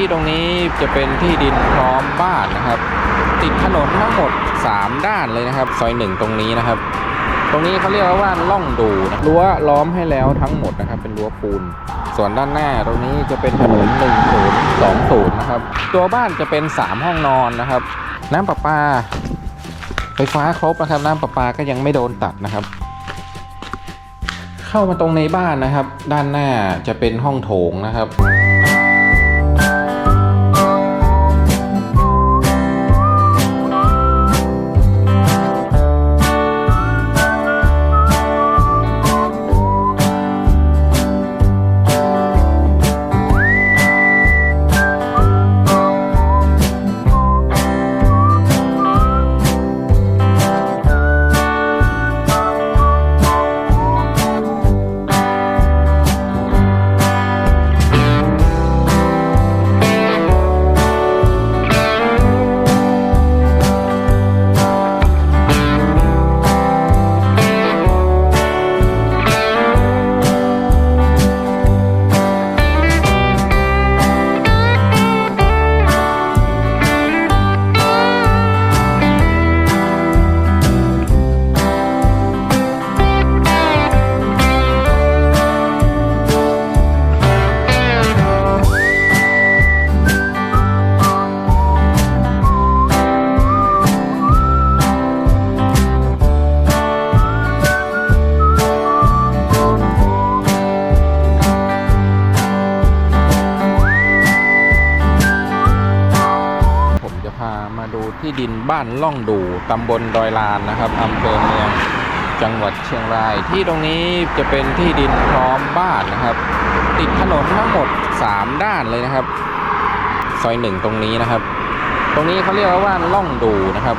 ที่ตรงนี้จะเป็นที่ดินพร้อมบ้านนะครับ ติดถนนทั้งหมด 3 ด้านเลยนะครับ ซอยหนึ่งตรงนี้นะครับ ตรงนี้เขาเรียกว่าล่องดูนะรั้วล้อมให้แล้วทั้งหมดนะครับ เป็นรั้วปูน ส่วนด้านหน้าตรงนี้จะเป็นถนน1 0 2 0นะครับ ตัวบ้านจะเป็น 3 ห้องนอนนะครับ น้ำประปา ไฟฟ้าครบนะครับน้ำประปาก็ยังไม่โดนตัดนะครับเข้ามาตรงในบ้านนะครับ ด้านหน้าจะเป็นห้องโถงนะครับ ที่ดินบ้านล่องดูตำบลดอยลานนะครับอำเภอเมืองจังหวัดเชียงราย ที่ตรงนี้จะเป็นที่ดินพร้อมบ้านนะครับ ติดถนนทั้งหมด 3 ด้านเลยนะครับ ซอยหนึ่งตรงนี้นะครับ ตรงนี้เขาเรียกว่าล่องดูนะครับ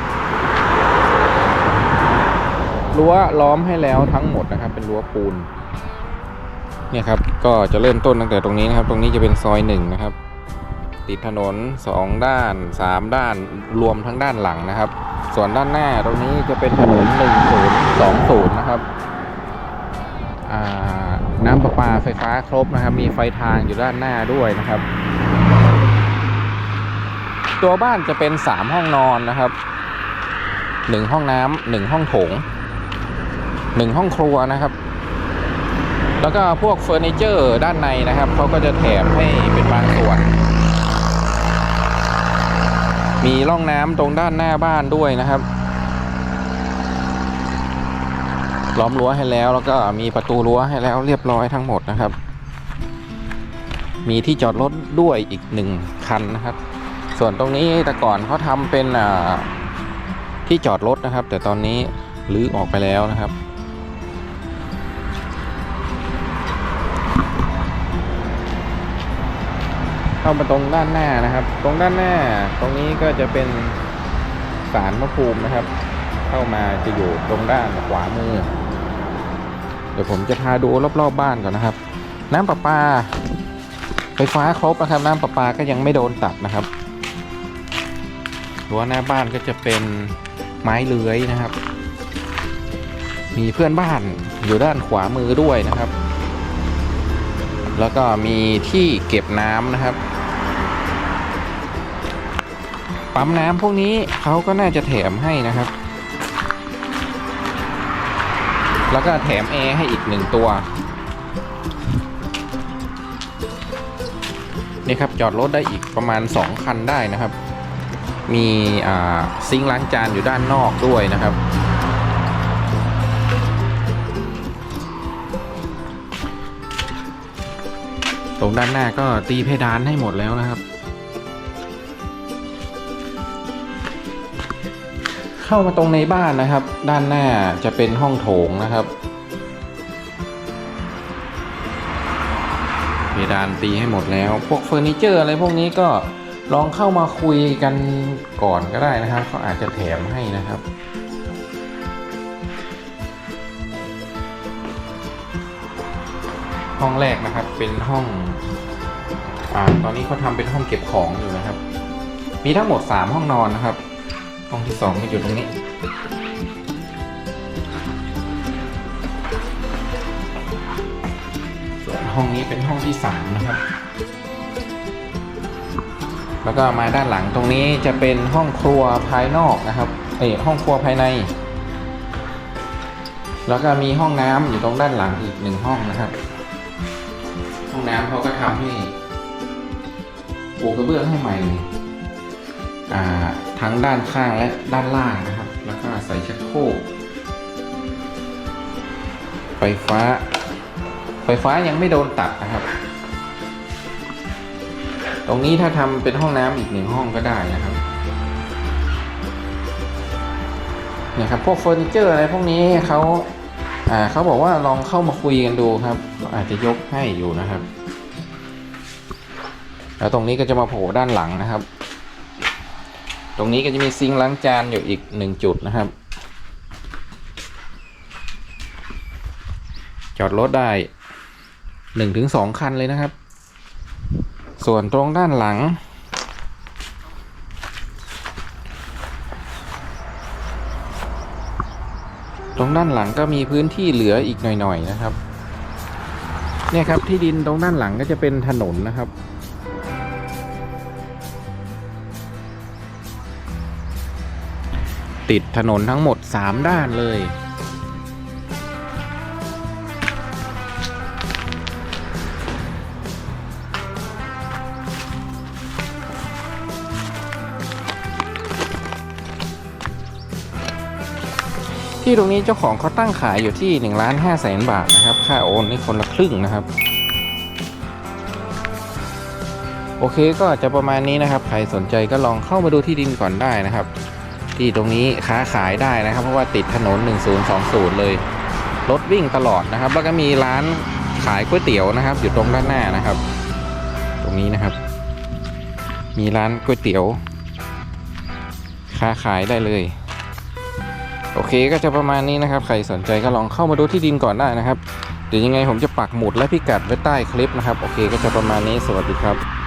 รั้วล้อมให้แล้วทั้งหมดนะครับ เป็นรั้วปูนเนี่ยครับก็จะเริ่มต้นตั้งแต่ตรงนี้นะครับ ตรงนี้จะเป็นซอยหนึ่งนะครับ ติดถนน 2 ด้าน 3 ด้านรวมทั้งด้านหลังนะครับ ส่วนด้านหน้าตรงนี้จะเป็นถนน 1020 นะครับน้ำประปาไฟฟ้าครบนะครับ มีไฟทางอยู่ด้านหน้าด้วยนะครับ ตัวบ้านจะเป็น 3 ห้องนอนนะครับ 1 ห้องน้ำ1ห้องโถง 1 ห้องครัวนะครับแล้วก็พวกเฟอร์นิเจอร์ด้านในนะครับ เขาก็จะแถมให้เป็นบางส่วน มีร่องน้ำตรงด้านหน้าบ้านด้วยนะครับ ล้อมรั้วให้แล้วแล้วก็มีประตูรั้วให้แล้วเรียบร้อยทั้งหมดนะครับ มีที่จอดรถด้วยอีกหนึ่งคันนะครับ ส่วนตรงนี้แต่ก่อนเขาทำเป็นที่จอดรถนะครับ แต่ตอนนี้รื้อออกไปแล้วนะครับ เข้ามาตรงด้านหน้านะครับ ตรงด้านหน้าตรงนี้ก็จะเป็นศาลพระภูมินะครับ เข้ามาจะอยู่ตรงด้านขวามือ เดี๋ยวผมจะพาดูรอบๆบบ้านก่อนนะครับ น้ำประปา ไฟฟ้าครบนะครับ น้ำประปาก็ยังไม่โดนตัดนะครับรั้วหน้าบ้านก็จะเป็นไม้เลื้อยนะครับ มีเพื่อนบ้านอยู่ด้านขวามือด้วยนะครับ แล้วก็มีที่เก็บน้ำนะครับ ปั๊มน้ำพวกนี้เขาก็น่าจะแถมให้นะครับ แล้วก็แถมแอร์ให้อีกหนึ่งตัว นี่ครับจอดรถได้อีกประมาณ 2 คันได้นะครับ มีซิงค์ล้างจานอยู่ด้านนอกด้วยนะครับตรงด้านหน้าก็ตีเพดานให้หมดแล้วนะครับ เข้ามาตรงในบ้านนะครับ ด้านหน้าจะเป็นห้องโถงนะครับเพดานตีให้หมดแล้ว พวกเฟอร์นิเจอร์อะไรพวกนี้ก็ลองเข้ามาคุยกันก่อนก็ได้นะครับเขาอาจจะแถมให้นะครับห้องแรกนะครับเป็นห้องอาตอนนี้เขาทำเป็นห้องเก็บของอยู่นะครับ มีทั้งหมด 3 ห้องนอนนะครับ ห้องที่2ก็อยู่ตรงนี้ ส่วนห้องนี้เป็นห้องที่3นะครับ แล้วก็มาด้านหลังตรงนี้จะเป็นห้องครัวภายนอกนะครับ เอ้ห้องครัวภายใน แล้วก็มีห้องน้ำอยู่ตรงด้านหลังอีกหนึ่งห้องนะครับ ห้องน้ำเขาก็ทำให้ปูกระเบื้องให้ใหม่อ่า ทั้งด้านข้างและด้านล่างนะครับ แล้วก็ใส่ชักโครกไฟฟ้า ไฟฟ้ายังไม่โดนตัดนะครับ ตรงนี้ถ้าทำเป็นห้องน้ำอีกหนึ่งห้องก็ได้นะครับเนี่ยครับพวกเฟอร์นิเจอร์อะไรพวกนี้เขาอ่าเขาบอกว่าลองเข้ามาคุยกันดูครับ อาจจะยกให้อยู่นะครับ แล้วตรงนี้ก็จะมาโผล่ด้านหลังนะครับ ตรงนี้ก็จะมีซิงค์ล้างจานอยู่อีกหนึ่งจุดนะครับ จอดรถได้หนึ่งถึงสองคันเลยนะครับ ส่วนตรงด้านหลัง ตรงด้านหลังก็มีพื้นที่เหลืออีกหน่อยๆนะครับ เนี่ยครับที่ดินตรงด้านหลังก็จะเป็นถนนนะครับ ติดถนนทั้งหมด 3 ด้านเลย ที่ตรงนี้เจ้าของเขาตั้งขายอยู่ที่1ล้าน5แสนบาทนะครับ ค่าโอนนี่คนละครึ่งนะครับโอเคก็จะประมาณนี้นะครับ ใครสนใจก็ลองเข้ามาดูที่ดินก่อนได้นะครับ ที่ตรงนี้ค้าขายได้นะครับ เพราะว่าติดถนน 1020 เลย รถวิ่งตลอดนะครับ แล้วก็มีร้านขายก๋วยเตี๋ยวนะครับ อยู่ตรงด้านหน้านะครับ ตรงนี้นะครับ มีร้านก๋วยเตี๋ยว ค้าขายได้เลย โอเคก็จะประมาณนี้นะครับ ใครสนใจก็ลองเข้ามาดูที่ดินก่อนได้นะครับ เดี๋ยวยังไงผมจะปักหมุดและพิกัดไว้ใต้คลิปนะครับ โอเคก็จะประมาณนี้สวัสดีครับ